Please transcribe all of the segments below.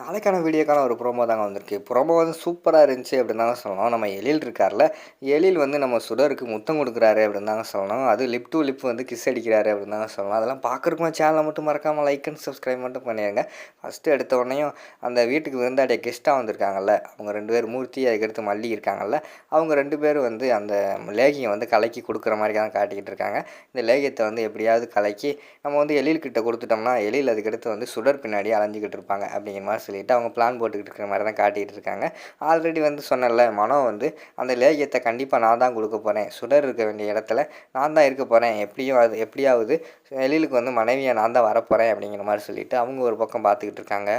நாளைக்கான வீடியோக்கான ஒரு ப்ரோமோ தாங்க வந்திருக்கு. ப்ரோமோ வந்து சூப்பராக இருந்துச்சு அப்படின்னு தாங்க சொல்லணும். நம்ம எழில் இருக்கார்ல எழில் வந்து நம்ம சுடருக்கு முத்தம் கொடுக்குறாரு அப்படின்னு தாங்க சொல்லணும். அது லிப் டு லிப் வந்து கிஸ் அடிக்கிறாரு அப்படின்னு தாங்க சொல்லணும். அதெல்லாம் பார்க்குறக்குமா சேனலை மட்டும் மறக்காமல் லைக் அண்ட் சப்ஸ்கிரைப் மட்டும் பண்ணிடுங்க ஃபஸ்ட்டு எடுத்த உடனேயும் அந்த வீட்டுக்கு விருந்தாடிய கெஸ்ட்டாக வந்திருக்காங்கல்ல அவங்க ரெண்டு பேர் மூர்த்தி அதுக்கடுத்து மல்லி இருக்காங்கல்ல அவங்க ரெண்டு பேரும் வந்து அந்த லேகியம் வந்து கலக்கி கொடுக்குற மாதிரி தான் காட்டிக்கிட்டு இருக்காங்க. இந்த லேகியத்தை வந்து எப்படியாவது கலக்கி நம்ம வந்து எழில் கிட்ட கொடுத்துட்டோம்னா எழில் அதுக்கடுத்து வந்து சுடர் பின்னாடி அலைஞ்சிக்கிட்டு இருப்பாங்க அப்படிங்கிற மாதிரி சொல்லிட்டு அவங்க பிளான் போட்டுக்கிட்டு இருக்கிற மாதிரி தான் காட்டிகிட்டு இருக்காங்க. ஆல்ரெடி வந்து சொன்னல மனோ வந்து அந்த லேகியத்தை கண்டிப்பாக நான் தான் கொடுக்க போகிறேன் சுடர் இருக்க வேண்டிய இடத்துல நான் தான் இருக்க போகிறேன் எப்படியும் அது எப்படியாவது எழிலுக்கு வந்து மனைவியை நான் தான் வரப்போகிறேன் அப்படிங்கிற மாதிரி சொல்லிட்டு அவங்க ஒரு பக்கம் பார்த்துக்கிட்டு இருக்காங்க.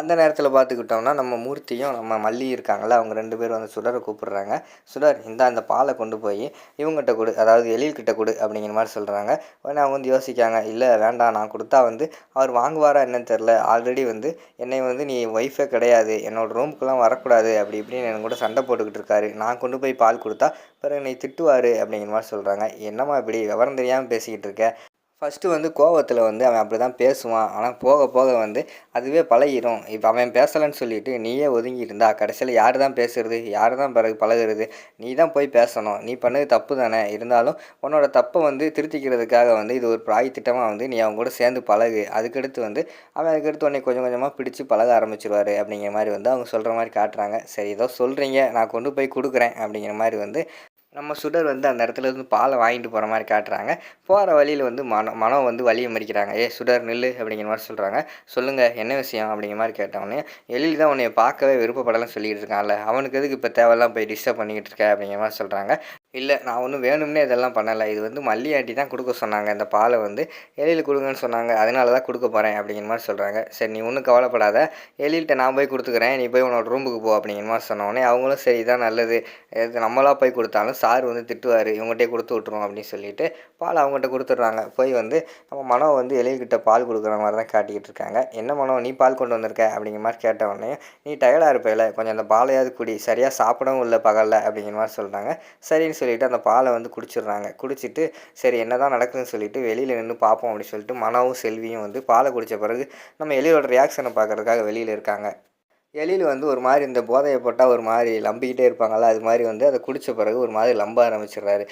அந்த நேரத்தில் பார்த்துக்கிட்டோம்னா நம்ம மூர்த்தியும் நம்ம மல்லி இருக்காங்கள அவங்க ரெண்டு பேரும் வந்து சுடரை கூப்பிடுறாங்க. சுடர் இந்த அந்த பாலை கொண்டு போய் இவங்ககிட்ட கொடு அதாவது எழில்கிட்ட கொடு அப்படிங்கிற மாதிரி சொல்கிறாங்க உடனே அவங்க வந்து யோசிக்காங்க இல்லை வேண்டாம் நான் கொடுத்தா வந்து அவர் வாங்குவாரா என்னன்னு தெரில ஆல்ரெடி வந்து என்னை வந்து நீ ஒய்ஃபே கிடையாது. என்னோடய ரூமுக்கெல்லாம் வரக்கூடாது. அப்படி இப்படின்னு எனக்கு கூட சண்டை போட்டுக்கிட்டு இருக்காரு. நான் கொண்டு போய் பால் கொடுத்தா பிறகு நீ திட்டுவார் அப்படிங்கிற மாதிரி சொல்கிறாங்க என்னம்மா இப்படி விவரம் தெரியாமல் பேசிக்கிட்டு இருக்க? ஃபஸ்ட்டு வந்து கோவத்தில் வந்து அவன் அப்படி தான் பேசுவான். ஆனால் போக போக வந்து அதுவே பழகிடும் இப்போ அவன் பேசலைன்னு சொல்லிட்டு நீயே ஒதுங்கி இருந்தா கடைசியில் யார் தான் பேசுறது? யார் தான் பிறகு பழகுறது? நீ தான் போய் பேசணும். நீ பண்ணது தப்பு தானே? இருந்தாலும் உன்னோட தப்பை வந்து திருத்திக்கிறதுக்காக வந்து இது ஒரு பிராய் திட்டமாக வந்து நீ அவங்க கூட சேர்ந்து பழகு. அதுக்கடுத்து வந்து அவன் அதுக்கடுத்து உன்னை கொஞ்சம் கொஞ்சமாக பிடிச்சி பழக ஆரம்பிச்சிருவார் அப்படிங்கிற மாதிரி வந்து அவங்க சொல்கிற மாதிரி காட்டுறாங்க. சரி ஏதோ சொல்கிறீங்க நான் கொண்டு போய் கொடுக்குறேன் அப்படிங்கிற மாதிரி வந்து நம்ம சுடர் வந்து அந்த இடத்துல இருந்து பாலை வாங்கிட்டு போகிற மாதிரி காட்டுறாங்க. போகிற வழியில் வந்து மனம் மனம் வந்து வழியை மறிக்கிறாங்க. ஏ சுடர் நில்லு அப்படிங்கிற மாதிரி சொல்கிறாங்க சொல்லுங்கள் என்ன விஷயம்? அப்படிங்கிற மாதிரி கேட்டவொடனே எழில் தான் உன்னை பார்க்கவே விருப்பப்படலாம் சொல்லிகிட்டு இருக்கான்ல. அவனுக்கு எதுக்கு இப்போ தேவையெல்லாம் போய் டிஸ்டர்ப் பண்ணிக்கிட்டு இருக்க? அப்படிங்கிற மாதிரி சொல்கிறாங்க இல்லை நான் ஒன்றும் வேணும்னே இதெல்லாம் பண்ணலை. இது வந்து மல்லி ஆண்டி தான் கொடுக்க சொன்னாங்க. இந்த பாலை வந்து எழில் கொடுங்கன்னு சொன்னாங்க. அதனால தான் கொடுக்க போகிறேன் அப்படிங்கிற மாதிரி சொல்கிறாங்க சரி நீ ஒன்றும் கவலைப்படாத. எழில்கிட்ட நான் போய் கொடுத்துக்கிறேன். நீ போய் உன்னோட ரூமுக்கு போ அப்படிங்கிற மாதிரி சொன்னோடனே அவங்களும் சரி தான் நல்லது. எது நம்மளாக போய் கொடுத்தாலும் சார் வந்து திட்டுவார். இவங்ககிட்டே கொடுத்து விட்ருவோம் அப்படின்னு சொல்லிட்டு பால் அவங்ககிட்ட கொடுத்துட்றாங்க. போய் வந்து நம்ம மனம் வந்து எழில்கிட்ட பால் கொடுக்குற மாதிரி தான் காட்டிக்கிட்டு இருக்காங்க. என்ன மனம் நீ பால் கொண்டு வந்திருக்க அப்படிங்கிற மாதிரி கேட்ட உடனே நீ டயர்டாக இருப்பேல. கொஞ்சம் அந்த பாலையாவது குடி. சரியாக சாப்பிடவும் இல்லை பகலில் அப்படிங்கிற மாதிரி சொல்கிறாங்க சரின்னு சொல்லிவிட்டு அந்த பாலை வந்து குடிச்சிடுறாங்க. குடிச்சிட்டு சரி என்ன தான் நடக்குதுன்னு சொல்லிட்டு வெளியில் நின்று பார்ப்போம் அப்படின்னு சொல்லிட்டு மனவும் செல்வியும் வந்து பாலை குடித்த பிறகு நம்ம எலியோட ரியாக்ஷனை பார்க்குறதுக்காக வெளியில் இருக்காங்க. எலியில் வந்து ஒரு மாதிரி இந்த போதையை போட்டால் ஒரு மாதிரி லம்பிக்கிட்டே இருப்பாங்கள்ல அது மாதிரி வந்து அதை குடித்த பிறகு ஒரு மாதிரி லம்ப ஆரம்பிச்சிடுறாரு.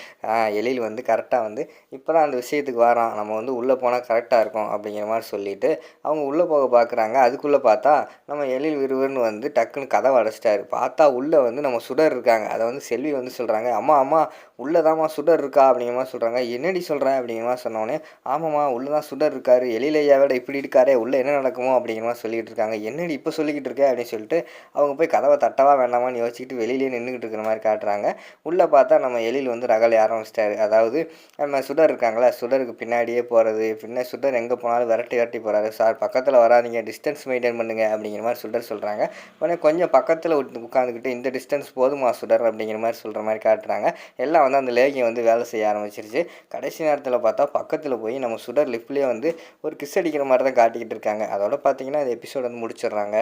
எலியில் வந்து கரெக்டாக வந்து இப்போ தான் அந்த விஷயத்துக்கு வரான் நம்ம வந்து உள்ளே போனால் கரெக்டாக இருக்கும் அப்படிங்கிற மாதிரி சொல்லிவிட்டு அவங்க உள்ளே போக பார்க்குறாங்க அதுக்குள்ளே பார்த்தா நம்ம எழில் விறுவிறுன்னு வந்து டக்குன்னு கதவை அடைச்சிட்டாரு. பார்த்தா உள்ளே வந்து நம்ம சுடர் இருக்காங்க. அதை வந்து செல்வி வந்து சொல்கிறாங்க அம்மா அம்மா உள்ளே தாம்மா சுடர் இருக்கா? அப்படிங்கிற மாதிரி சொல்கிறாங்க என்னடி சொல்கிறேன் அப்படிங்கிற மாதிரி சொன்னோடனே ஆமாம்மா உள்ளே தான் சுடர் இருக்காரு. எழிலையாவோட இப்படி இருக்காரே உள்ளே என்ன நடக்குமோ? அப்படிங்கிற மாதிரி சொல்லிகிட்டு இருக்காங்க. என்னடி இப்போ சொல்லிக்கிட்டு இருக்கே? அப்படின்னு சொல்லிட்டு அவங்க போய் கதவை தட்டவா வேண்டாமான்னு யோசிச்சுட்டு வெளியிலே நின்றுக்கிட்டு இருக்கிற மாதிரி காட்டுறாங்க. உள்ளே பார்த்தா நம்ம எழில் வந்து ரகலை ஆரம்பிச்சிட்டாரு. அதாவது நம்ம சுடர் இருக்காங்களா சுடருக்கு பின்னாடியே போகிறது பின்ன சுடர் எங்கே போனாலும் விரட்டி விரட்டி போகிறாரு சார் பக்கத்தில் வராதிங்க டிஸ்டன்ஸ் மெயின்டைன் பண்ணுங்க அப்படிங்கிற மாதிரி சுடர் சொல்கிறாங்க உடனே கொஞ்சம் பக்கத்தில் உட்காந்துக்கிட்டு இந்த டிஸ்டன்ஸ் போதுமா சுடர் அப்படிங்கிற மாதிரி சொல்கிற மாதிரி காட்டுறாங்க. எல்லாம் வந்து அந்த லேகியம் வந்து வேலை செய்ய ஆரம்பிச்சிருச்சு. கடைசி நேரத்தில் பார்த்தா பக்கத்தில் போய் நம்ம சுடர் லிஃப்ட்லேயே வந்து ஒரு கிஸ் அடிக்கிற மாதிரி தான் காட்டிக்கிட்டு இருக்காங்க. அதோட பார்த்தீங்கன்னா இந்த எபிசோட் வந்து முடிச்சிடுறாங்க.